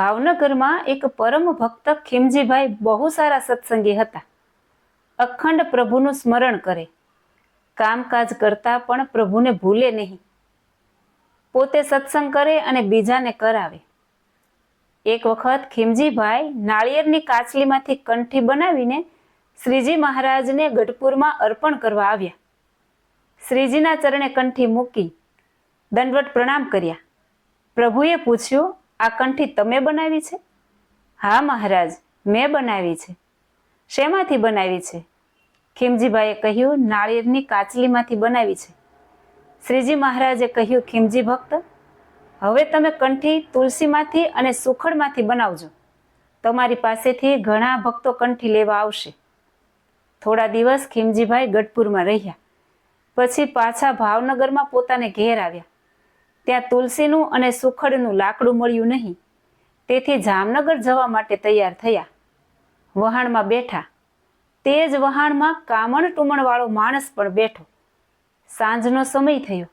ભાવનગરમાં એક પરમ ભક્ત ખીમજીભાઈ બહુ સારા સત્સંગી હતા. અખંડ પ્રભુનું સ્મરણ કરે. કામકાજ કરતા પણ પ્રભુને ભૂલે નહીં. પોતે સત્સંગ કરે અને બીજાને કરાવે. એક વખત ખીમજીભાઈ નાળિયેરની કાચલીમાંથી કંઠી બનાવીને શ્રીજી મહારાજને ગઢપુરમાં અર્પણ કરવા આવ્યા. શ્રીજીના ચરણે કંઠી મૂકી દંડવટ પ્રણામ કર્યા. પ્રભુએ પૂછ્યું આ કંઠી તમે બનાવી છે? હા, મહારાજ, મેં બનાવી છે. શેમાંથી બનાવી છે? ખીમજીભાઈએ કહ્યું, નાળિયેરની કાચલીમાંથી બનાવી છે. શ્રીજી મહારાજે કહ્યું, ખીમજી ભક્ત, હવે તમે કંઠી તુલસીમાંથી અને સુખડમાંથી બનાવજો. તમારી પાસેથી ઘણા ભક્તો કંઠી લેવા આવશે. થોડા દિવસ ખીમજીભાઈ ગઢપુરમાં રહ્યા. પછી પાછા ભાવનગરમાં પોતાને ઘેર આવ્યા. ત્યાં તુલસીનું અને સુખડનું લાકડું મળ્યું નહીં. તેથી જામનગર જવા માટે તૈયાર થયા. વહાણમાં બેઠા. તે જ વહાણમાં કામણ ટુમણવાળો માણસ પણ બેઠો. સાંજનો સમય થયો.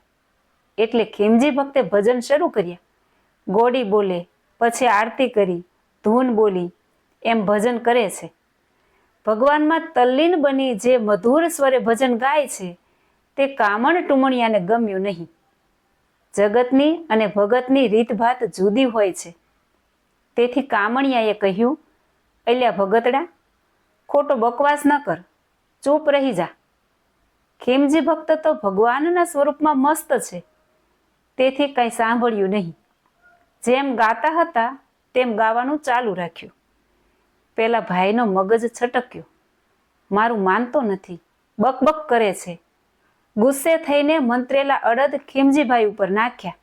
એટલે ખીમજી ભક્તે ભજન શરૂ કર્યા. ગોડી બોલે, પછી આરતી કરી, ધૂન બોલી, એમ ભજન કરે છે. ભગવાનમાં તલ્લીન બની જે મધુર સ્વરે ભજન ગાય છે, તે કામણ ટુમણિયાને ગમ્યું નહીં. જગતની અને ભગતની રીતભાત જુદી હોય છે. તેથી કામણિયાએ કહ્યું, અલ્યા ભગતડા, ખોટો બકવાસ ન કર, ચૂપ રહી જા. ખેમજી ભક્ત તો ભગવાનના સ્વરૂપમાં મસ્ત છે. તેથી કંઈ સાંભળ્યું નહીં. જેમ ગાતા હતા, તેમ ગાવાનું ચાલુ રાખ્યું. પેલા ભાઈનો મગજ છટક્યો. મારું માનતો નથી. બકબક કરે છે. ગુસ્સે થઈને મંત્રેલા અડદ ખીમજીભાઈ ઉપર નાખ્યા.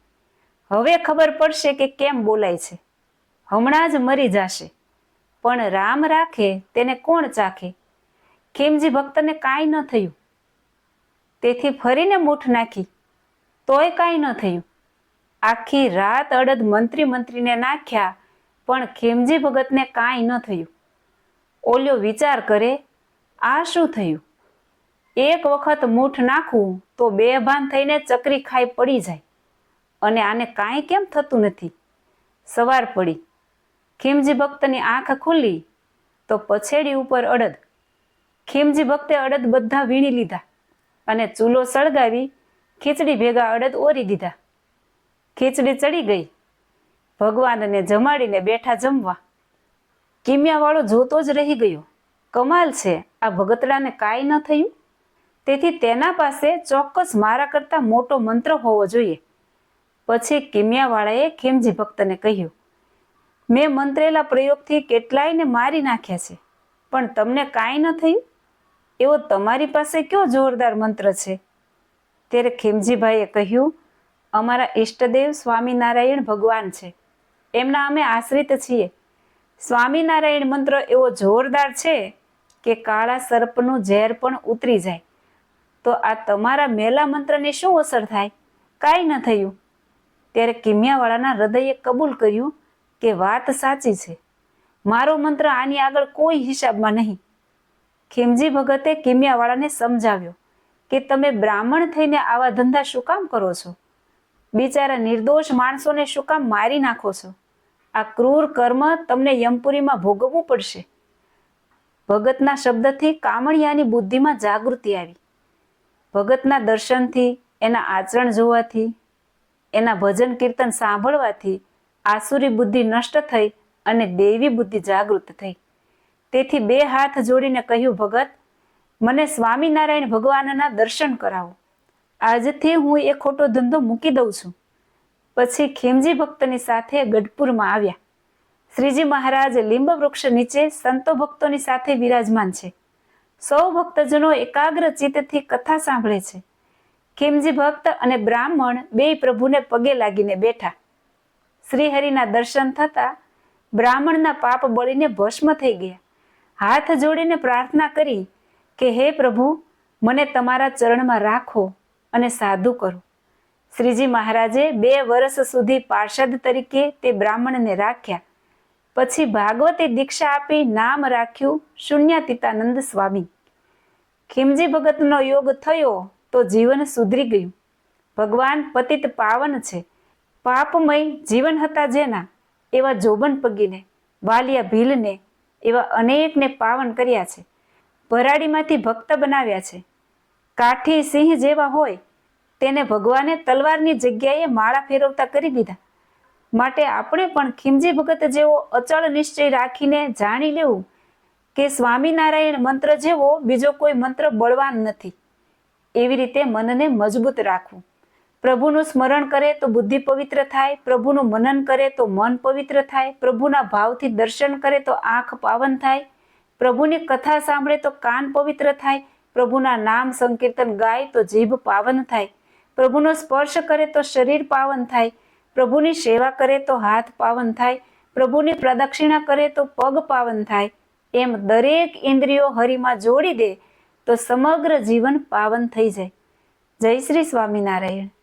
હવે ખબર પડશે કે કેમ બોલાય છે. હમણાં જ મરી જશે. પણ રામ રાખે, તેને કોણ ચાખે? ખીમજી ભક્તને કાંઈ ન થયું. તેથી ફરીને મૂઠ નાખી. તોય કાંઈ ન થયું. આખી રાત અડદ મંત્રી મંત્રીને નાખ્યા, પણ ખીમજી ભગતને કાંઈ ન થયું. ઓલ્યો વિચાર કરે, આ શું થયું? એક વખત મૂઠ નાખવું તો બે ભાન થઈને ચકરી ખાઈ પડી જાય. અને આને કાંઈ કેમ થતું નથી? સવાર પડી. ખીમજી ભક્તની આંખ ખુલ્લી તો પછેડી ઉપર અડદ. ખીમજી ભક્તે અડદ બધા વીણી લીધા અને ચૂલો સળગાવી ખીચડી ભેગા અડદ ઓરી દીધા. ખીચડી ચડી ગઈ. ભગવાનને જમાડીને બેઠા જમવા. કિમિયાવાળો જોતો જ રહી ગયો. કમાલ છે. આ ભગતડાને કાંઈ ન થયું? તેથી તેના પાસે ચોક્કસ મારા કરતાં મોટો મંત્ર હોવો જોઈએ. પછી કિમિયાવાળાએ ખેમજી ભક્તને કહ્યું, મેં મંત્રેલા પ્રયોગથી કેટલાયને મારી નાખ્યા છે, પણ તમને કાંઈ ન થયું? એવો તમારી પાસે કયો જોરદાર મંત્ર છે? ત્યારે ખેમજીભાઈએ કહ્યું, અમારા ઈષ્ટદેવ સ્વામિનારાયણ ભગવાન છે. એમના અમે આશ્રિત છીએ. સ્વામિનારાયણ મંત્ર એવો જોરદાર છે કે કાળા સર્પનું ઝેર પણ ઉતરી જાય. તો આ તમારા મેલા મંત્રને શું અસર થાય? કાંઈ ન થયું. ત્યારે કિમિયાવાળાના હૃદયે કબૂલ કર્યું કે વાત સાચી છે. મારો મંત્ર આની આગળ કોઈ હિસાબમાં નહીં. ખીમજી ભગતે કિમિયાવાળાને સમજાવ્યો કે તમે બ્રાહ્મણ થઈને આવા ધંધા શું કામ કરો છો? બિચારા નિર્દોષ માણસોને શું કામ મારી નાખો છો? આ ક્રૂર કર્મ તમને યમપુરીમાં ભોગવવું પડશે. ભગતના શબ્દથી કામણિયાની બુદ્ધિમાં જાગૃતિ આવી. ભગતના દર્શનથી, એના આચરણ જોવાથી, એના ભજન કીર્તન સાંભળવાથી આસુરી બુદ્ધિ નષ્ટ થઈ અને દેવી બુદ્ધિ જાગૃત થઈ. તેથી બે હાથ જોડીને કહ્યું, ભગત, મને સ્વામિનારાયણ ભગવાનના દર્શન કરાવો. આજથી હું એ ખોટો ધંધો મૂકી દઉં છું. પછી ખીમજી ભક્તની સાથે ગઢપુરમાં આવ્યા. શ્રીજી મહારાજ લીંબ વૃક્ષ નીચે સંતો ભક્તોની સાથે વિરાજમાન છે. સૌ ભક્તજનો એકાગ્ર ચિત્તથી કથા સાંભળે છે. ખીમજી ભક્ત અને બ્રાહ્મણ બે પ્રભુને પગે લાગીને બેઠા. શ્રીહરિના દર્શન થતા બ્રાહ્મણના પાપ બળીને ભસ્મ થઈ ગયા. હાથ જોડીને પ્રાર્થના કરી કે, હે પ્રભુ, મને તમારા ચરણમાં રાખો અને સાધુ કરો. શ્રીજી મહારાજે બે વર્ષ સુધી પાર્ષદ તરીકે તે બ્રાહ્મણને રાખ્યા. પછી ભાગવતી દીક્ષા આપી નામ રાખ્યું શૂન્યાતીતાનંદ સ્વામી. ખીમજી ભગતનો યોગ થયો તો જીવન સુધરી ગયું. ભગવાન પતિત પાવન છે. પાપમય જીવન હતા જેના, એવા જોબન પગીને, વાલિયા ભીલને, એવા અનેકને પાવન કર્યા છે. ભરાડીમાંથી ભક્ત બનાવ્યા છે. કાઠી સિંહ જેવા હોય, તેને ભગવાને તલવારની જગ્યાએ માળા ફેરવતા કરી દીધા. માટે આપણે પણ ખીમજી ભગત જેવો અચળ નિશ્ચય રાખીને જાણી લેવું કે સ્વામિનારાયણ મંત્ર જેવો બીજો કોઈ મંત્ર બળવાન નથી. એવી રીતે મનને મજબૂત રાખવું. પ્રભુનું સ્મરણ કરે તો બુદ્ધિ પવિત્ર થાય, પ્રભુનું મનન કરે તો મન પવિત્ર થાય, પ્રભુના ભાવથી દર્શન કરે તો આંખ પાવન થાય, પ્રભુની કથા સાંભળે તો કાન પવિત્ર થાય, પ્રભુના નામ સંકીર્તન ગાય તો જીભ પાવન થાય, પ્રભુનો સ્પર્શ કરે તો શરીર પાવન થાય પ્રભુની સેવા કરે તો હાથ પાવન થાય, પ્રભુની પ્રદક્ષિણા કરે તો પગ પાવન થાય. એમ દરેક ઇન્દ્રિયો હરિમાં જોડી દે તો સમગ્ર જીવન પાવન થઈ જાય. જય શ્રી સ્વામિનારાયણ.